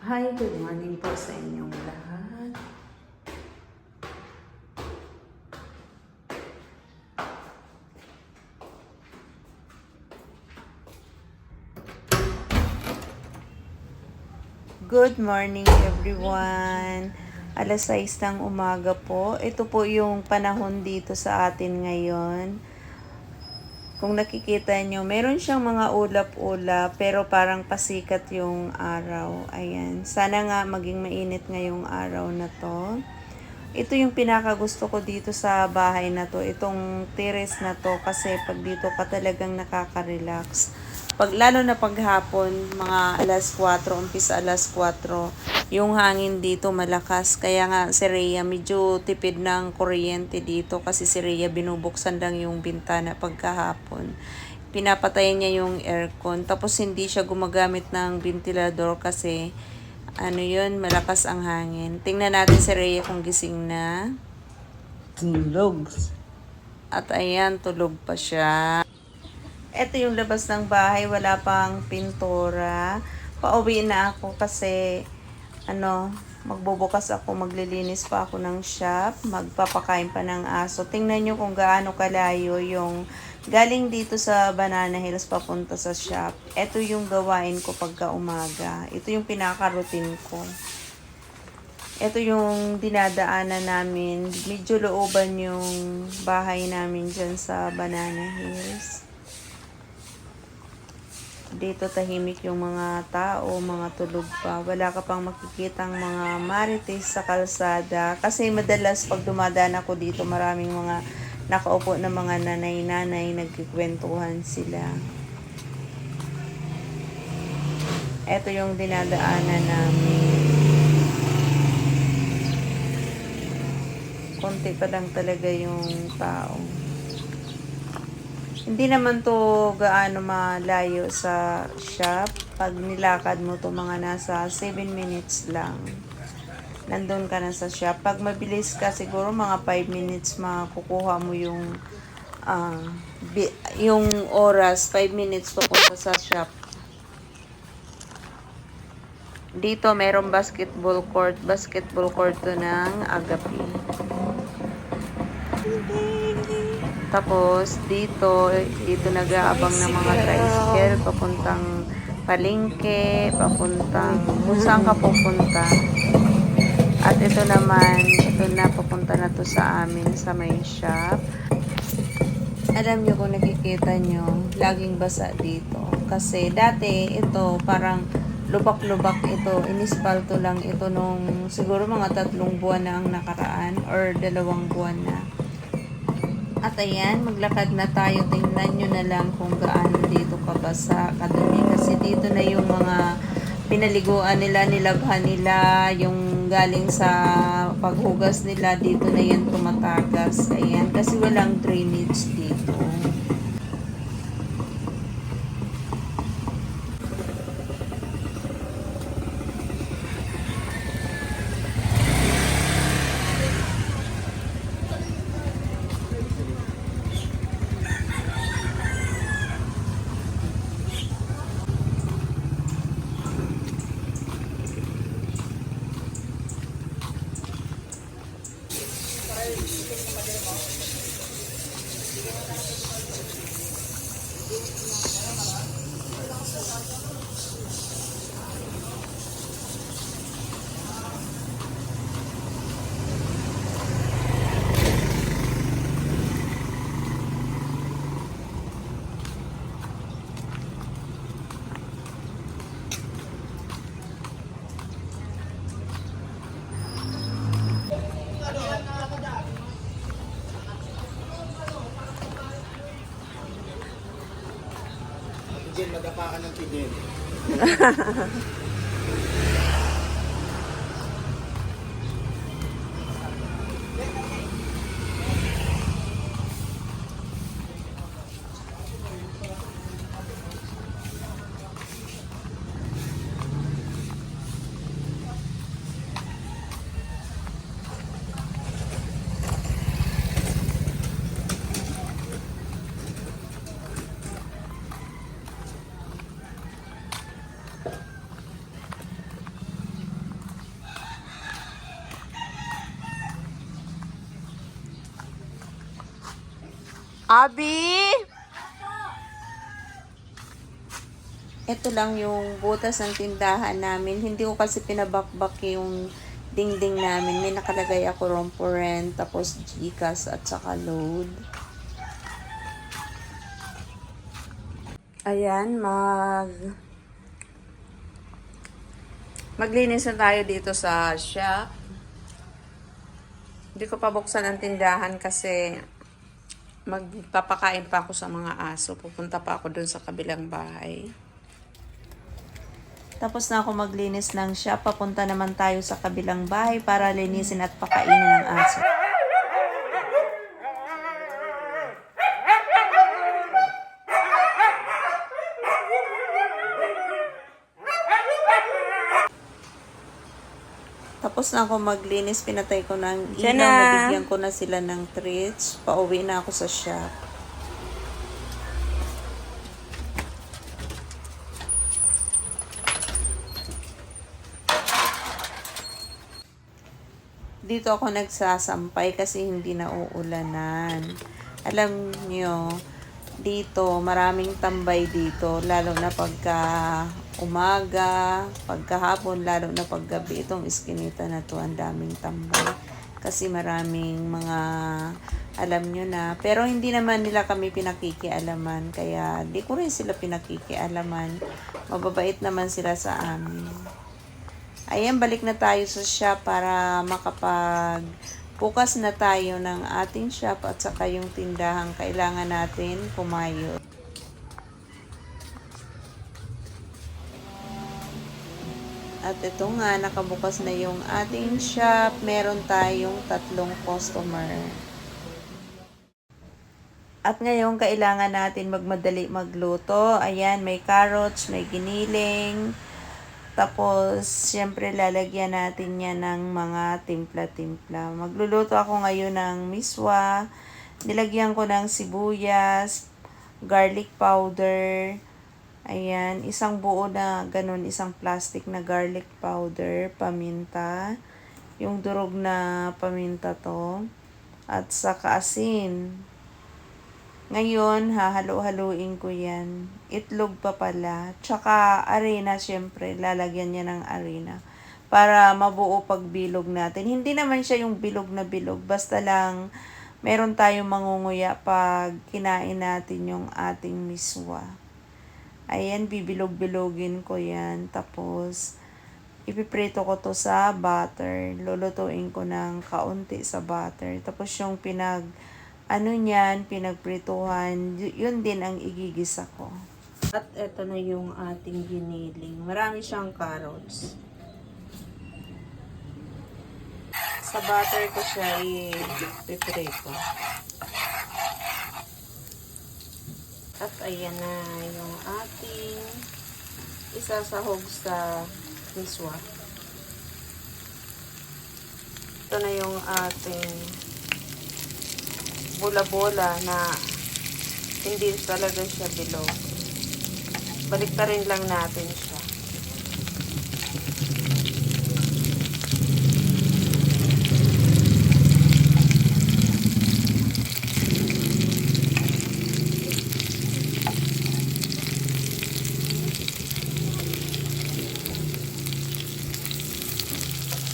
Hi, good morning po sa inyong lahat. Good morning everyone. Alas 6 ng umaga po. Ito po yung panahon dito sa atin ngayon. Kung nakikita nyo, meron siyang mga ulap-ulap pero parang pasikat yung araw. Ayan. Sana nga maging mainit ngayong araw na to. Ito yung pinaka gusto ko dito sa bahay na to. Itong terrace na to kasi pag dito ka talagang nakaka-relax. Pag lalo na paghapon, mga alas 4, umpisa alas 4, yung hangin dito malakas. Kaya nga si Rhea medyo tipid ng kuryente dito kasi si Rhea binubuksan lang yung bintana pagkahapon. Pinapatayin niya yung aircon. Tapos hindi siya gumagamit ng ventilador kasi ano yun, malakas ang hangin. Tingnan natin si Rhea kung gising na. Tulog. At ayan, tulog pa siya. Ito yung labas ng bahay, wala pang pintura. Pauwi na ako kasi ano, magbubukas ako, maglilinis pa ako ng shop, magpapakain pa ng aso. Tingnan nyo kung gaano kalayo yung galing dito sa Banana Hills papunta sa shop. Ito yung gawain ko pagka umaga. Ito yung pinaka-routine ko. Ito yung dinadaanan namin. Medyo looban yung bahay namin dyan sa Banana Hills. Dito tahimik yung mga tao, mga tulog pa. Wala ka pang makikitang mga marites sa kalsada. Kasi madalas pag dumadaan ako dito, maraming mga nakaupo na mga nanay-nanay, nagkikwentuhan sila. Ito yung dinadaanan namin. Konti pa lang talaga yung tao. Hindi naman to gaano malayo sa shop. Pag nilakad mo to mga nasa 7 minutes lang. Nandun ka na sa shop. Pag mabilis ka siguro mga 5 minutes makukuha mo yung bi- yung oras 5 minutes papunta sa shop. Dito merong basketball court. Basketball court to ng agapi. Tapos dito, dito nag-aabang ng mga tricycle papuntang palengke, papuntang kung saan ka pupunta. At ito naman, ito na papunta na to sa amin sa may shop. Alam nyo kung nakikita nyo, laging basa dito. Kasi dati ito parang lubak-lubak ito. Inispalto lang ito nung siguro mga tatlong buwan na ang nakaraan or dalawang buwan na. At ayan, maglakad na tayo. Tingnan nyo na lang kung gaano dito kabasa, kadumi. Kasi dito na yung mga pinaliguan nila, nilabhan nila, yung galing sa paghugas nila, dito na yan tumatagas. Ayan, kasi walang drainage dito. Jen, madapa ka ng tigil. Abi! Ito lang yung butas ng tindahan namin. Hindi ko kasi pinabakbak yung dingding namin. May nakalagay ako ron for rent, tapos Gcash at saka load. Ayan, mag... Maglinis na tayo dito sa shop. Hindi ko pa buksan ang tindahan kasi magpapakain pa ako sa mga aso. Pupunta pa ako dun sa kabilang bahay. Tapos na ako maglinis ng shop. Papunta naman tayo sa kabilang bahay para linisin at pakainin ng aso. Tapos na ako maglinis, pinatay ko ng ilaw, nabigyan ko na sila ng treats. Pauwi na ako sa shop. Dito ako nagsasampay kasi hindi na uulanan. Alam nyo, dito, maraming tambay dito, lalo na pagka umaga, pagkahapon, lalo na paggabi. Itong iskinita na to, ang daming tambay. Kasi maraming mga alam nyo na. Pero hindi naman nila kami pinakikialaman. Kaya di ko rin sila pinakikialaman. Mababait naman sila sa amin. Ayan, balik na tayo sa shop para makapag bukas na tayo ng ating shop at saka yung tindahan kailangan natin pumayot. At ito nga, nakabukas na yung ating shop. Meron tayong tatlong customer. At ngayon, kailangan natin magmadali magluto. Ayan, may carrots, may giniling. Tapos, syempre, lalagyan natin yan ng mga timpla-timpla. Magluluto ako ngayon ng miswa. Nilagyan ko ng sibuyas, garlic powder, ayan, isang buo na ganun, isang plastic na garlic powder, paminta, yung durog na paminta to, at saka asin. Ngayon, hahalo-haluin ko yan. Itlog pa pala. Tsaka arena, syempre. Lalagyan niya ng arena. Para mabuo pag bilog natin. Hindi naman siya yung bilog na bilog. Basta lang, meron tayong mangunguya pag kinain natin yung ating miswa. Ayan, bibilog-bilogin ko yan. Tapos, ipiprito ko to sa butter. Lulutuin ko ng kaunti sa butter. Tapos yung pinag ano niyan, pinagprituhan, yun din ang igigisa ko. At eto na yung ating giniling. Marami siyang carrots. Sa butter ko siya ipiprito. At ayan na yung ating isasahog sa miswa. Ito na yung ating bola-bola na hindi talaga siya bilog. Baliktarin lang natin siya.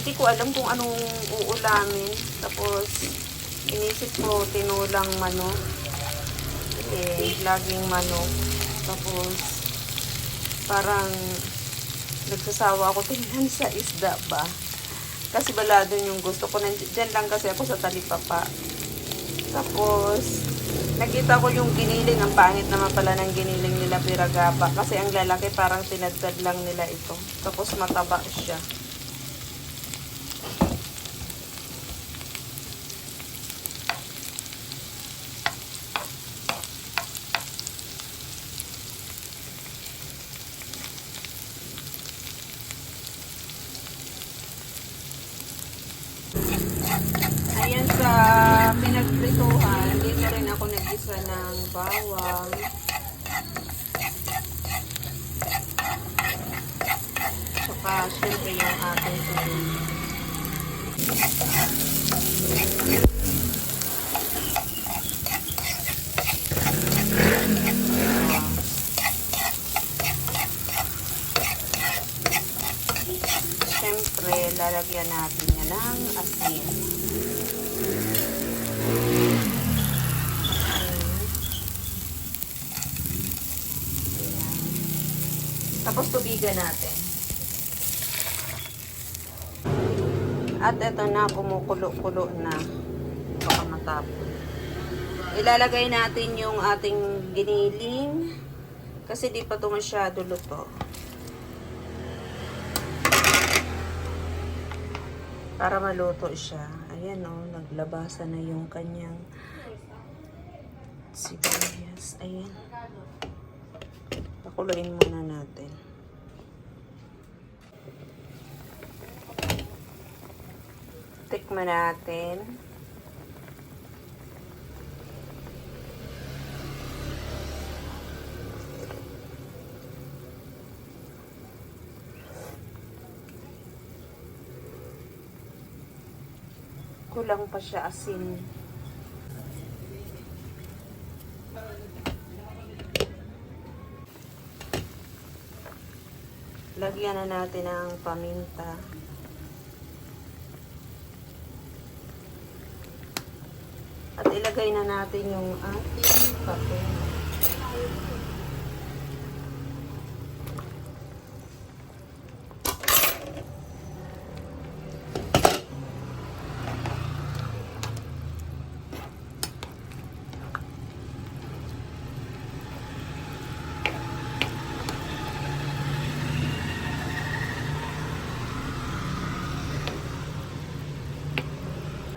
Hindi ko alam kung anong uulamin. Tapos, inisip ko tinulang manok. Eh, laging manok. Tapos, parang nagsasawa ako tingnan sa isda ba. Kasi balado yung gusto ko. Dyan lang kasi ako sa talipapa. Tapos, nakita ko yung giniling. Ang pangit naman pala ng giniling nila piragapa. Kasi ang lalaki parang tinadtad lang nila ito. Tapos mataba siya. uh, syempre yung ating tuloy. Siyempre, lalagyan natin niya ng asin. Tapos tubigan natin. At eto na, kumukulo-kulo na. Baka matapon. Ilalagay natin yung ating giniling. Kasi di pa ito masyado luto. Para maluto siya. Ayan o, oh, naglabasa na yung kanyang sibuyas. Ayan. Pakuluin muna natin. Tikman natin. Kulang pa siya asin. Lagyan na natin ng paminta. At ilagay na natin yung ating papel.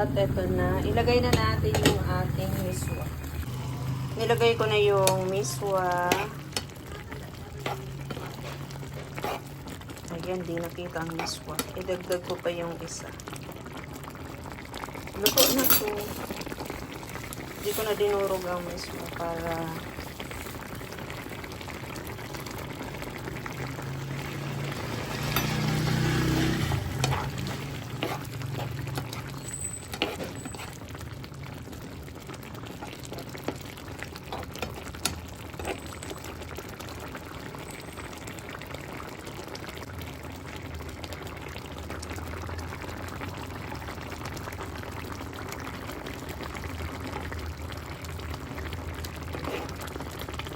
At eto na, ilagay na natin yung ating miswa. Nilagay ko na yung miswa. Ayan, di nakita ang miswa. Idagdag ko pa yung isa. Luto na to. Hindi ko na dinurog ang miswa para